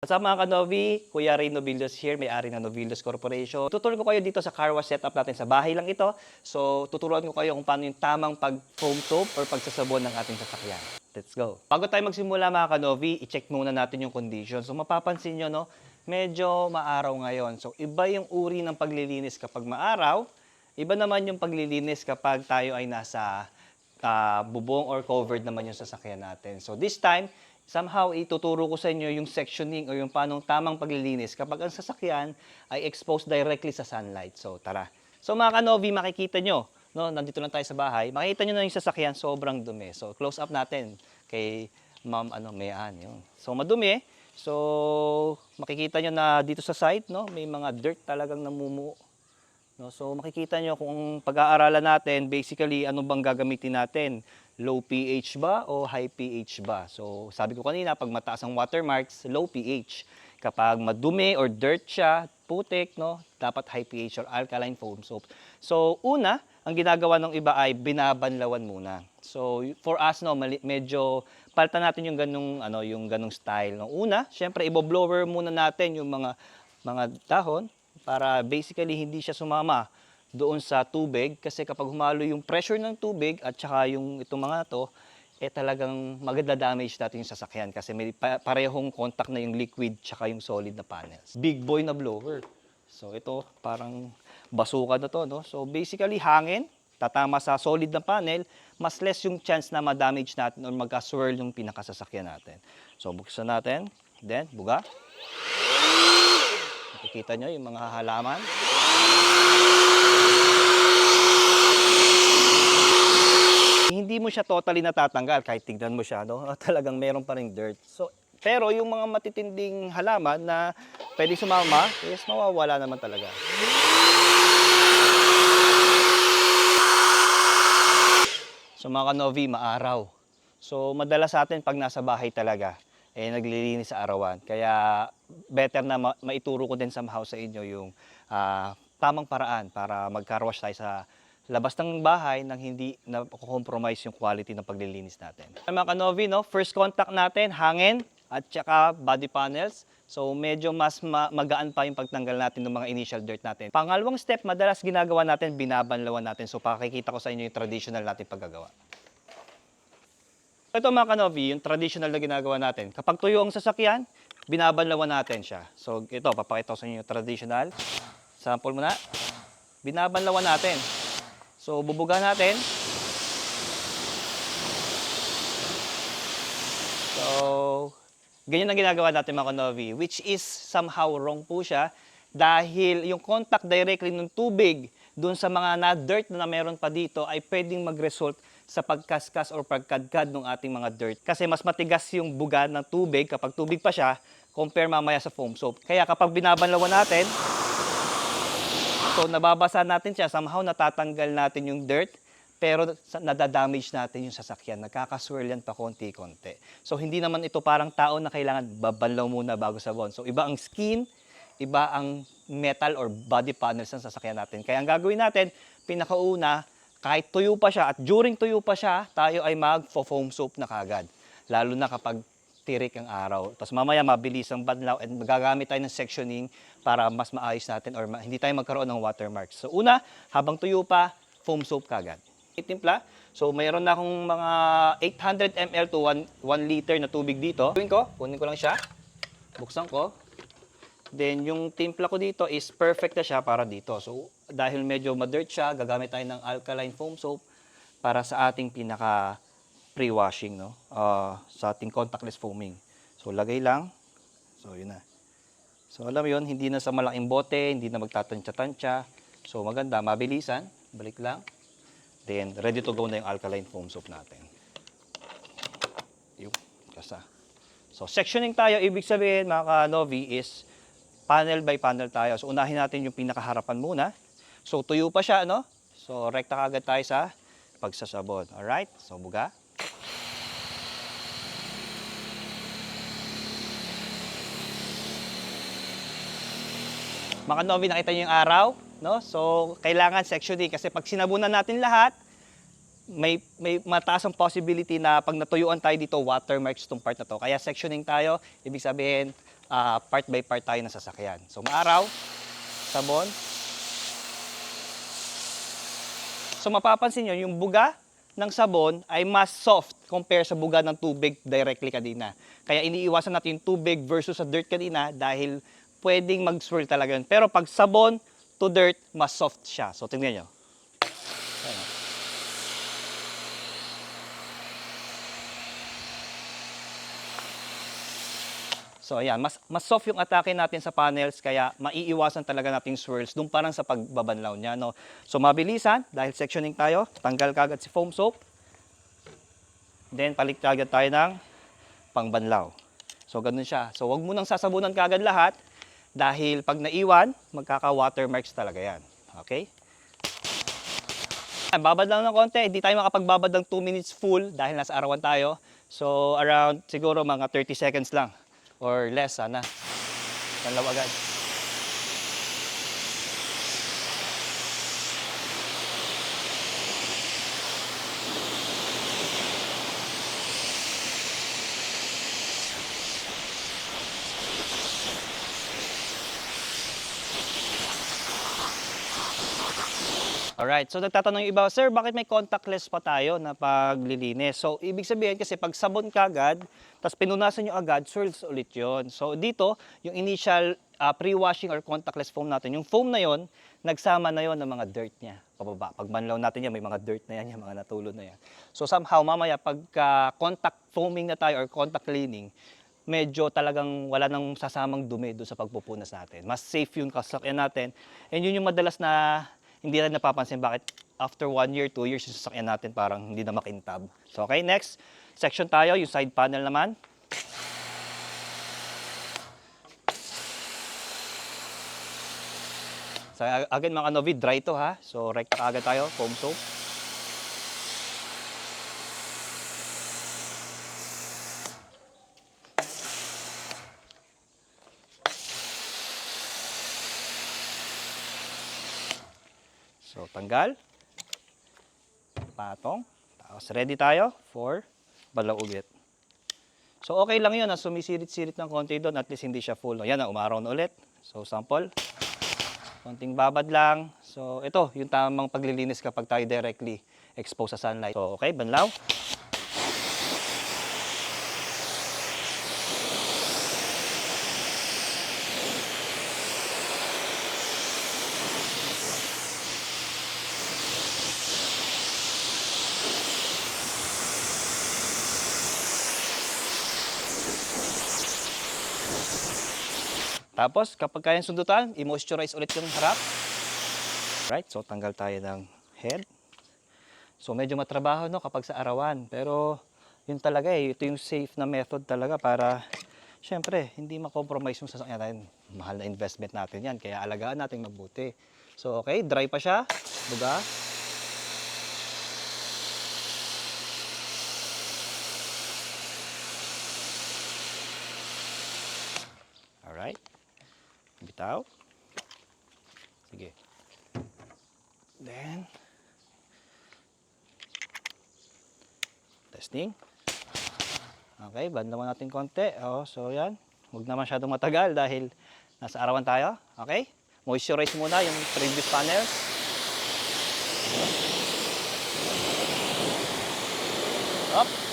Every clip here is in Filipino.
Sa mga kanovi, Kuya Ray Novillos here, may-ari ng Novillos Corporation. Tuturuan ko kayo dito sa car wash setup natin sa bahay lang ito. So, tuturuan ko kayo kung paano yung tamang pag-foam soap or pagsasabon ng ating sasakyan. Let's go. Bago tayo magsimula mga kanovi, i-check muna natin yung condition. So, mapapansin nyo, no, medyo maaraw ngayon. So, iba yung uri ng paglilinis kapag maaraw. Iba naman yung paglilinis kapag tayo ay nasa ah, bubong or covered naman yung sasakyan natin. So, this time, somehow ituturo ko sa inyo yung sectioning o yung paanong tamang paglilinis kapag ang sasakyan ay exposed directly sa sunlight. So tara. So mga kanovi, makikita nyo, no, nandito lang tayo sa bahay, makikita nyo na yung sasakyan sobrang dumi. So close up natin kay Ma'am ano, Mayan. Yun. So madumi. So makikita nyo na dito sa site, no, may mga dirt talagang namumuo. No, so makikita nyo kung pag-aaralan natin, basically ano bang gagamitin natin? Low pH ba o high pH ba? So sabi ko kanina, pag mataas ang watermarks, low pH. Kapag madumi or dirt siya, putik, no, dapat high pH or alkaline foam soap. So una, ang ginagawa ng iba ay binabanlawan muna. So for us no, medyo palta natin yung ganung ano, yung ganung style. No, una, syempre ibo-blower muna natin yung mga mga dahon para basically hindi siya sumama doon sa tubig kasi kapag humalo yung pressure ng tubig at saka yung itong mga to eh talagang maganda damage natin yung sasakyan kasi may pa- parehong contact na yung liquid tsaka yung solid na panels. Big boy na blower. So ito parang basuka na to no. So basically hangin tatama sa solid na panel, mas less yung chance na ma-damage natin or magka-swirl yung pinakasasakyan natin. So buksan natin, then buga. Nakikita nyo yung mga halaman. Hindi mo siya totally natatanggal kahit tignan mo siya, no? Talagang meron pa ring dirt. So, pero yung mga matitinding halaman na pwede sumama, yes, mawawala naman talaga. So mga kanovi, maaraw. So madalas sa atin pag nasa bahay talaga, eh naglilinis sa arawan. Kaya better na ma- maituro ko din somehow sa inyo yung ah, tamang paraan para mag-carwash tayo sa labas ng bahay nang hindi na compromise yung quality ng paglilinis natin. Mga kanovi, no? first contact natin, hangin at saka body panels. So medyo mas ma- magaan pa yung pagtanggal natin ng mga initial dirt natin. Pangalawang step, madalas ginagawa natin, binabanlawan natin. So pakikita ko sa inyo yung traditional natin paggagawa. Ito mga kanovi, yung traditional na ginagawa natin. Kapag tuyo ang sasakyan, binabanlawan natin siya. So ito, papakita ko sa inyo yung traditional. Sample muna. Binabanlawan natin. So bubuga natin. So, ganyan ang ginagawa natin mga kanovi, which is somehow wrong po siya dahil yung contact directly ng tubig doon sa mga na-dirt na meron pa dito ay pwedeng mag-result sa pagkaskas or pagkadkad ng ating mga dirt. Kasi mas matigas yung buga ng tubig kapag tubig pa siya compare mamaya sa foam soap. Kaya kapag binabanlawan natin, so nababasa natin siya, somehow natatanggal natin yung dirt, pero nadadamage natin yung sasakyan. Nagkakaswirl yan pa konti-konti. So hindi naman ito parang tao na kailangan babanlaw muna bago sabon. So iba ang skin, iba ang metal or body panels ng sasakyan natin. Kaya ang gagawin natin, pinakauna, kahit tuyo pa siya at during tuyo pa siya, tayo ay mag-foam soap na kagad. Lalo na kapag tirik ang araw. Tapos mamaya mabilis ang banlaw and magagamit tayo ng sectioning para mas maayos natin or ma- hindi tayo magkaroon ng watermarks. So una, habang tuyo pa, foam soap kagad. Itimpla. So mayroon na akong mga 800 ml to 1, 1 liter na tubig dito. Kunin ko, kunin ko lang siya. Buksan ko. Then yung timpla ko dito is perfect na siya para dito. So dahil medyo ma-dirt siya, gagamit tayo ng alkaline foam soap para sa ating pinaka pre-washing, no? Ah, sa ating contactless foaming. So lagay lang. So yun na. So alam yun, hindi na sa malaking bote, hindi na magtatansya-tansya. So maganda, mabilisan. Balik lang. Then ready to go na yung alkaline foam soap natin. Yung kasa. So sectioning tayo, ibig sabihin mga ka-novi is panel by panel tayo. So unahin natin yung pinakaharapan muna. So tuyo pa siya, no? So rekta kagad tayo sa pagsasabon. Alright? So buga. Mga novi, nakita niyo yung araw, no? So kailangan sectioning kasi pag sinabunan natin lahat, may may mataas ang possibility na pag natuyuan tayo dito, watermarks tong part na to. Kaya sectioning tayo, ibig sabihin, ah, part by part tayo ng sasakyan. So maaraw, sabon. So mapapansin nyo, yung buga ng sabon ay mas soft compare sa buga ng tubig directly kanina. Kaya iniiwasan natin yung tubig versus sa dirt kanina dahil pwedeng mag-swirl talaga yun. Pero pag sabon to dirt, mas soft siya. So tingnan nyo. So ayan, mas, mas soft yung atake natin sa panels kaya maiiwasan talaga natin swirls doon parang sa pagbabanlaw niya. No? So mabilisan, dahil sectioning tayo, tanggal kagad si foam soap. Then palit kagad tayo ng pangbanlaw. So ganun siya. So wag mo nang sasabunan kagad lahat dahil pag naiwan, magkaka-watermarks talaga yan. Okay? Babad lang ng konti, hindi tayo makapagbabad ng 2 minutes full dahil nasa arawan tayo. So around siguro mga 30 seconds lang or less sana. Tanlaw agad. Alright, so nagtatanong yung iba, Sir, bakit may contactless pa tayo na paglilinis? So, ibig sabihin kasi pag sabon ka agad, tapos pinunasan nyo agad, swirls ulit yon. So, dito, yung initial ah, pre-washing or contactless foam natin, yung foam na yon, nagsama na yon ng mga dirt niya, pababa. Pag manlaw natin yan, may mga dirt na yan, yung mga natulog na yan. So, somehow, mamaya, pagka contact foaming na tayo or contact cleaning, medyo talagang wala nang sasamang dumi doon sa pagpupunas natin. Mas safe yung kasakyan natin. And yun yung madalas na hindi rin napapansin bakit after one year, two years, yung sasakyan natin parang hindi na makintab. So, okay, next section tayo, yung side panel naman. So, ag- again mga Novi, dry to ha. So, rect agad tayo, foam soap. So, tanggal. Patong. Tapos, ready tayo for balaw ulit. So, okay lang yun na sumisirit-sirit ng konti doon. At least hindi siya full. O, yan na, umaraw na ulit. So, sample. Konting babad lang. So, ito, yung tamang paglilinis kapag tayo directly exposed sa sunlight. So, okay, banlaw. Tapos, kapag kayang sundutan, i-moisturize ulit yung harap. Right, so tanggal tayo ng head. So medyo matrabaho no kapag sa arawan, pero yun talaga eh, ito yung safe na method talaga para syempre hindi ma-compromise yung sasakyan natin. Mahal na investment natin yan, kaya alagaan natin mabuti. So okay, dry pa siya, buga. Alright. Bitaw. Sige. Then, testing. Okay, band naman natin konti. Oh, so yan. Huwag na masyadong matagal dahil nasa arawan tayo. Okay? Moisturize muna yung previous panels. Up.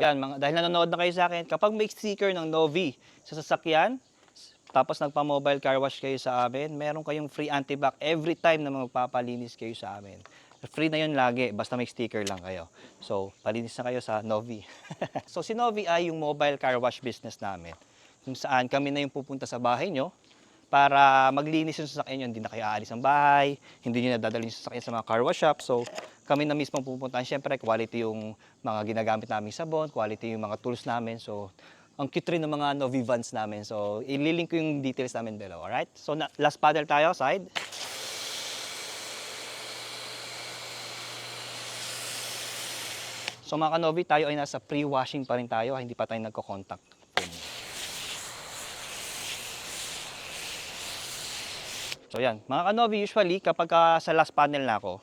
Yan, mga, dahil nanonood na kayo sa akin, kapag may sticker ng Novi sa sasakyan, tapos nagpa-mobile car wash kayo sa amin, meron kayong free antibac every time na magpapalinis kayo sa amin. Free na yun lagi, basta may sticker lang kayo. So, palinis na kayo sa Novi. so, si Novi ay yung mobile car wash business namin. Kung saan kami na yung pupunta sa bahay nyo para maglinis yung sasakyan nyo. Hindi na kayo aalis ng bahay, hindi nyo nadadalhin yung sasakyan sa mga car wash shop. So, kami na mismo pupuntahan. Siyempre, quality yung mga ginagamit namin sabon, quality yung mga tools namin. So, ang cute rin ng mga Novi Vans namin. So, ililink ko yung details namin below. Alright? So, na- last paddle tayo, side. So, mga kanovi, tayo ay nasa pre-washing pa rin tayo. Hindi pa tayo nagko-contact. So yan, mga kanovi, usually kapag ka sa last panel na ako,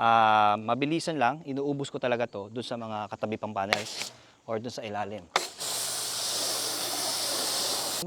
ah, mabilisan lang, inuubos ko talaga to dun sa mga katabi pang panels or dun sa ilalim.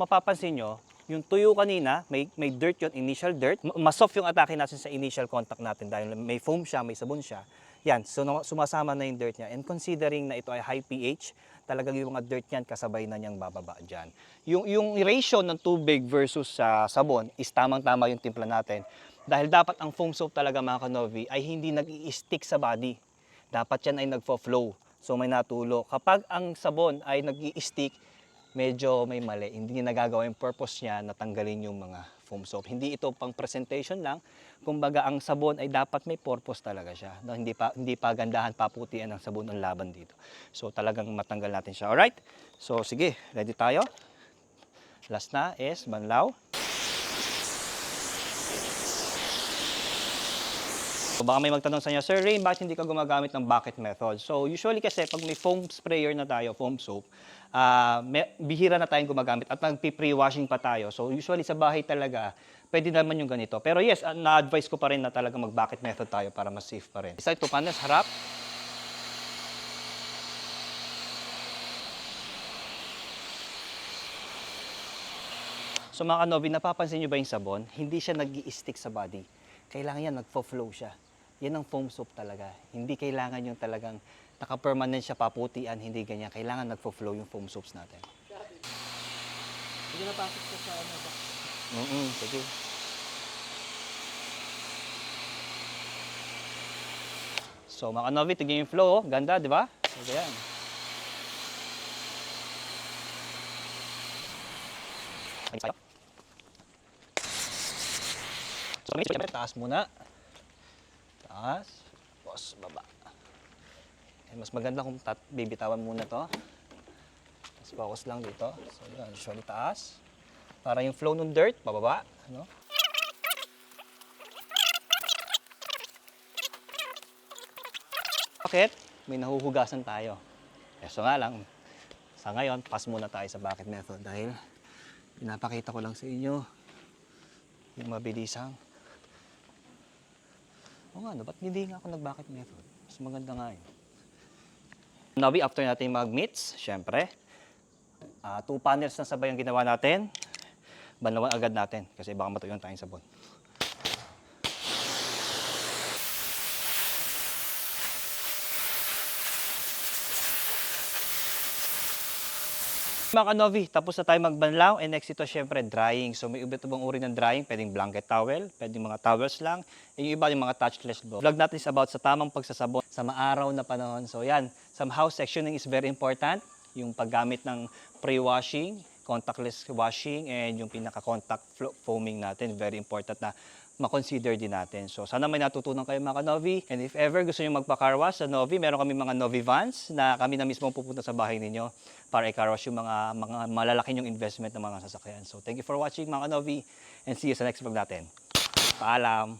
Mapapansin nyo, yung tuyo kanina, may, may dirt yun, initial dirt. Ma- Mas soft yung atake natin sa initial contact natin dahil may foam siya, may sabon siya. Yan, so sumasama na yung dirt niya. And considering na ito ay high pH, talagang yung mga dirt niyan kasabay na niyang bababa dyan. Yung, yung ratio ng tubig versus sa sabon is tamang-tama yung timpla natin. Dahil dapat ang foam soap talaga mga kanovi ay hindi nag stick sa body. Dapat yan ay nagfo-flow. So may natulo. Kapag ang sabon ay nag stick medyo may mali. Hindi niya nagagawa yung purpose niya na tanggalin yung mga foam soap. Hindi ito pang presentation lang. Kumbaga ang sabon ay dapat may purpose talaga siya. No, hindi pa hindi pa gandahan paputian ng sabon ang laban dito. So talagang matanggal natin siya. Alright? So sige, ready tayo. Last na is banlaw. So baka may magtanong sa inyo, Sir Ray, bakit hindi ka gumagamit ng bucket method? So usually kasi pag may foam sprayer na tayo, foam soap, ah, may, bihira na tayong gumagamit at nagpi-pre-washing pa tayo. So usually sa bahay talaga, pwede naman yung ganito. Pero yes, ah, na-advise ko pa rin na talaga mag-bucket method tayo para mas safe pa rin. Isa ito panels, harap. So mga kanobi, napapansin nyo ba yung sabon? Hindi siya nag stick sa body. Kailangan yan, nagfo-flow siya. Yan ang foam soap talaga. Hindi kailangan yung talagang naka-permanent siya paputian, hindi ganyan. Kailangan nagfo-flow yung foam soaps natin. Hindi napasok ko sa ano ba? Mm sige. So mga kanobi, tignan yung flow. oh. Ganda, di ba? So, yan. Ay, tayo. So, taas muna. Taas. Tapos, baba. Eh, mas maganda kung tat bibitawan muna to. Tapos, focus lang dito. So, yan. Usually, taas. Para yung flow ng dirt, pababa. Ano? Bakit? May nahuhugasan tayo. Eso nga lang, sa ngayon, pass muna tayo sa bucket method dahil pinapakita ko lang sa inyo yung mabilisang. O nga, no, ba't hindi nga ako nag-bucket method? Mas maganda nga yun. Nabi, after natin mag-meets, syempre, ah, two panels na sabay ang ginawa natin. Banawan agad natin kasi baka matuyon tayong sabon. Mga kanovi, tapos na tayo magbanlaw and next ito syempre drying. So may iba't ibang uri ng drying, pwedeng blanket towel, pwedeng mga towels lang, and yung iba yung mga touchless blow. Vlog natin is about sa tamang pagsasabon sa maaraw na panahon. So yan, somehow sectioning is very important. Yung paggamit ng pre-washing, contactless washing, and yung pinaka-contact foaming natin, very important na ma-consider din natin. So sana may natutunan kayo mga ka-Novi. And if ever gusto nyo magpa-car wash sa Novi, meron kami mga Novi vans na kami na mismo pupunta sa bahay ninyo para i-car wash yung mga, mga malalaki yung investment ng mga sasakyan. So thank you for watching mga ka-Novi and see you sa next vlog natin. Paalam!